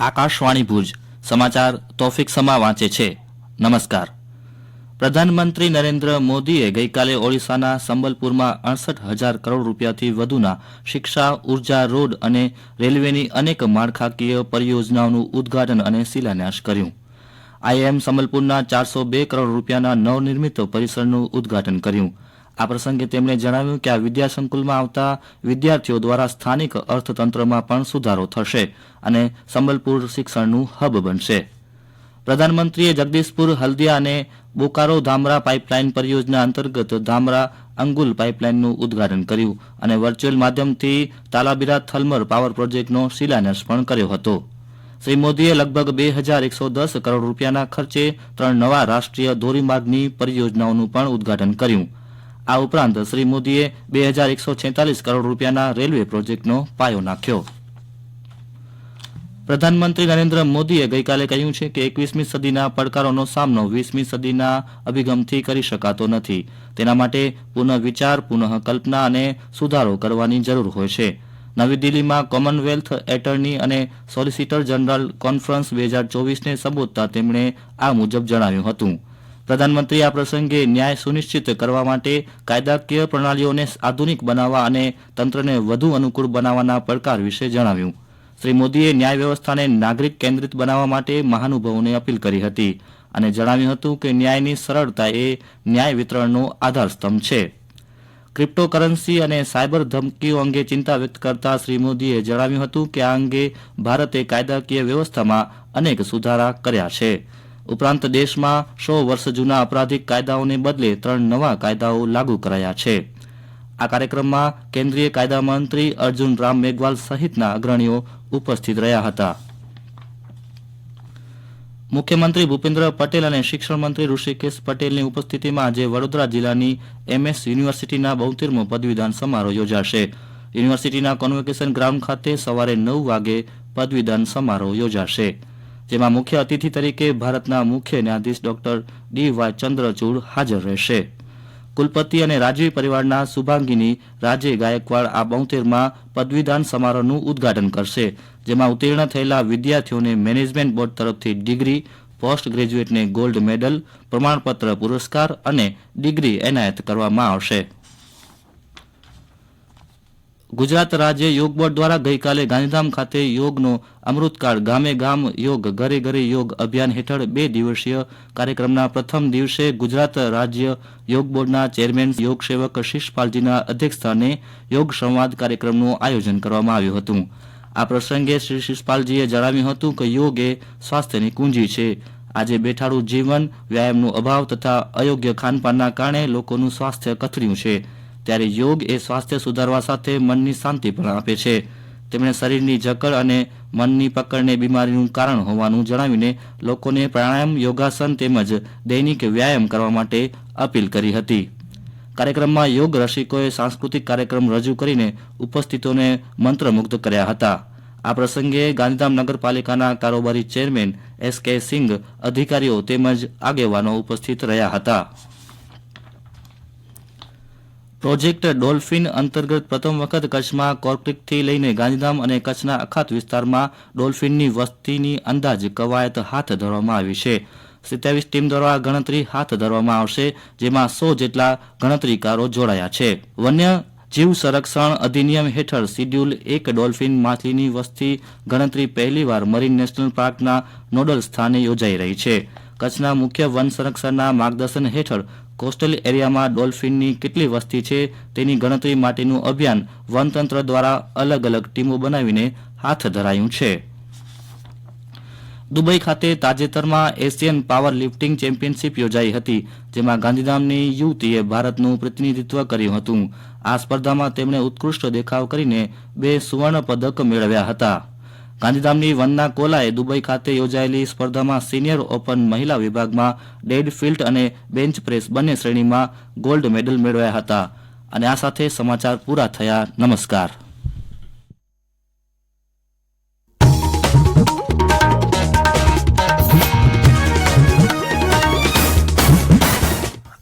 આકાશવાણી ભુજ. સમાચાર તોફિક સમા વાંચે છે. નમસ્કાર. પ્રધાનમંત્રી નરેન્દ્ર મોદીએ ગઈકાલે ઓડિશાના સંબલપુરમાં અડસઠ હજાર કરોડ રૂપિયાથી વધુના શિક્ષા, ઊર્જા, રોડ અને રેલવેની અનેક માળખાકીય પરિયોજનાઓનું ઉદ્ઘાટન અને શિલાન્યાસ કર્યું. આઈએમ સંબલપુરના ચારસો બે કરોડ રૂપિયાના નવનિર્મિત પરિસરનું ઉદ્ઘાટન કર્યું. આ પ્રસંગે તેમણે જણાવ્યું કે આ વિદ્યાસંકુલમાં આવતા વિદ્યાર્થીઓ દ્વારા સ્થાનિક અર્થતંત્રમાં પણ સુધારો થશે અને સંબલપુર શિક્ષણનું હબ બનશે. પ્રધાનમંત્રીએ જગદીશપુર, હલ્દિયા અને બોકારો ધામરા પાઇપલાઇન પરિયોજના અંતર્ગત ધામરા અંગુલ પાઇપલાઇનનું ઉદ્ઘાટન કર્યું અને વર્ચ્યુઅલ માધ્યમથી તાલાબીરા થલમર પાવર પ્રોજેક્ટનો શિલાન્યાસ પણ કર્યો હતો. શ્રી મોદીએ લગભગ બે હજાર એકસો દસ કરોડ રૂપિયાના ખર્ચે ત્રણ નવા રાષ્ટ્રીય ધોરીમાર્ગની પરિયોજનાઓનું પણ ઉદ્ઘાટન કર્યું. આ ઉપરાંત શ્રી મોદીએ બે હજાર એકસો છેતાલીસ કરોડ રૂપિયાના રેલવે પ્રોજેક્ટનો પાયો નાખ્યો. પ્રધાનમંત્રી નરેન્દ્ર મોદીએ ગઈકાલે કહ્યું છે કે એકવીસમી સદીના પડકારોનો સામનો વીસમી સદીના અભિગમથી કરી શકાતો નથી. તેના માટે પુનઃ વિચાર પુનઃ કલ્પના અને સુધારો કરવાની જરૂર હોય છે. નવી દિલ્હીમાં કોમનવેલ્થ એટર્ની અને સોલિસિટર જનરલ કોન્ફરન્સ બે હજાર ચોવીસને સંબોધતા તેમણે આ મુજબ જણાવ્યું હતું. પ્રધાનમંત્રીએ આ પ્રસંગે ન્યાય સુનિશ્ચિત કરવા માટે કાયદાકીય પ્રણાલીઓને આધુનિક બનાવવા અને તંત્રને વધુ અનુકૂળ બનાવવાના પડકાર વિશે જણાવ્યું. શ્રી મોદીએ ન્યાય વ્યવસ્થાને નાગરિક કેન્દ્રિત બનાવવા માટે મહાનુભાવોને અપીલ કરી હતી અને જણાવ્યું હતું કે ન્યાયની સરળતા એ ન્યાય વિતરણનો આધારસ્તંભ છે. ક્રિપ્ટોકરન્સી અને સાયબર ધમકીઓ અંગે ચિંતા વ્યક્ત કરતા શ્રી મોદીએ જણાવ્યું હતું કે આ અંગે ભારતે કાયદાકીય વ્યવસ્થામાં અનેક સુધારા કર્યા છે. ઉપરાંત દેશમાં સો વર્ષ જૂના અપરાધિક કાયદાઓને બદલે ત્રણ નવા કાયદાઓ લાગુ કરાયા છે. આ કાર્યક્રમમાં કેન્દ્રીય કાયદા મંત્રી અર્જુન રામ મેઘવાલ સહિતના અગ્રણીઓ ઉપસ્થિત રહ્યા હતા. મુખ્યમંત્રી ભૂપેન્દ્ર પટેલ અને શિક્ષણ મંત્રી ઋષિકેશ પટેલની ઉપસ્થિતિમાં આજે વડોદરા જિલ્લાની એમએસ યુનિવર્સિટીના બોતેરમો પદવીદાન સમારોહ યોજાશે. યુનિવર્સિટીના કોન્વોકેશન ગ્રાઉન્ડ ખાતે સવારે નવ વાગે પદવીદાન સમારોહ યોજાશે. જેમાં મુખ્ય અતિથિ તરીકે ભારતના મુખ્ય ન્યાયાધીશ ડોક્ટર ડી વાય ચંદ્રચૂડ હાજર રહેશે. કુલપતિ અને રાજવી પરિવારના શુભાંગીની રાજે ગાયકવાડ આ બોતેરમાં પદવીદાન સમારોહનું ઉદ્ઘાટન કરશે, જેમાં ઉત્તીર્ણ થયેલા વિદ્યાર્થીઓને મેનેજમેન્ટ બોર્ડ તરફથી ડિગ્રી, પોસ્ટ ગ્રેજ્યુએટને ગોલ્ડ મેડલ, પ્રમાણપત્ર પુરસ્કાર અને ડિગ્રી એનાયત કરવામાં આવશે. ગુજરાત રાજ્ય યોગ બોર્ડ દ્વારા ગઈકાલે ગાંધીધામ ખાતે યોગનો અમૃતકાળ ગામે ગામ યોગ, ઘરે ઘરે યોગ અભિયાન હેઠળ બે દિવસીય કાર્યક્રમના પ્રથમ દિવસે ગુજરાત રાજ્ય યોગ બોર્ડના ચેરમેન યોગ સેવક શિષપાલજીના અધ્યક્ષસ્થાને યોગ સંવાદ કાર્યક્રમનું આયોજન કરવામાં આવ્યું હતું. આ પ્રસંગે શ્રી શિષપાલજીએ જણાવ્યું હતું કે યોગ એ સ્વાસ્થ્યની કુંજી છે. આજે બેઠાડું જીવન, વ્યાયામનો અભાવ તથા અયોગ્ય ખાનપાનના કારણે લોકોનું સ્વાસ્થ્ય કથળ્યું છે. ત્યારે યોગ એ સ્વાસ્થ્ય સુધારવા સાથે મનની શાંતિ પણ આપે છે. તેમણે શરીરની જકડ અને મનની પકડને બીમારીનું કારણ હોવાનું જણાવીને લોકોને પ્રાણાયામ, યોગાસન તેમજ દૈનિક વ્યાયામ કરવા માટે અપીલ કરી હતી. કાર્યક્રમમાં યોગ રસિકોએ સાંસ્કૃતિક કાર્યક્રમ રજૂ કરીને ઉપસ્થિતોને મંત્રમુગ્ધ કર્યા હતા. આ પ્રસંગે ગાંધીધામ નગરપાલિકાના કારોબારી ચેરમેન એસ કે સિંઘ, અધિકારીઓ તેમજ આગેવાનો ઉપસ્થિત રહ્યા હતા. પ્રોજેક્ટ ડોલ્ફિન અંતર્ગત પ્રથમ વખત કચ્છમાં કોર્ક્રિકથી લઈને ગાંધીધામ અને કચ્છના અખાત વિસ્તારમાં ડોલ્ફિનની વસ્તીની અંદાજ કવાયત હાથ ધરવામાં આવી છે. સત્યાવીસ ટીમ દ્વારા ગણતરી હાથ ધરવામાં આવશે, જેમાં સો જેટલા ગણતરીકારો જોડાયા છે. વન્ય જીવ સંરક્ષણ અધિનિયમ હેઠળ શિડ્યુલ એક ડોલ્ફિન માછલીની વસ્તી ગણતરી પહેલીવાર મરીન નેશનલ પાર્કના નોડલ સ્થાને યોજાઈ રહી છે. કચ્છના મુખ્ય વન સંરક્ષણના માર્ગદર્શન હેઠળ કોસ્ટલ એરિયામાં ડોલ્ફિનની કેટલી વસ્તી છે તેની ગણતરી માટેનું અભિયાન વનતંત્ર દ્વારા અલગ અલગ ટીમો બનાવીને હાથ ધરાયું છે. દુબઈ ખાતે તાજેતરમાં એશિયન પાવર લિફ્ટિંગ ચેમ્પિયનશિપ યોજાઈ હતી, જેમાં ગાંધીધામની યુવતીએ ભારતનું પ્રતિનિધિત્વ કર્યું હતું. આ સ્પર્ધામાં તેમણે ઉત્કૃષ્ટ દેખાવ કરીને બે સુવર્ણ પદક મેળવ્યા હતા. ગાંધીધામની વંદના કોલાએ દુબઈ ખાતે યોજાયેલી સ્પર્ધામાં સિનિયર ઓપન મહિલા વિભાગમાં ડેડ ફિલ્ટ અને બેન્ચ પ્રેસ બંને શ્રેણીમાં ગોલ્ડ મેડલ મેળવ્યા હતા. અને આ સાથે સમાચાર પૂરા થયા. નમસ્કાર.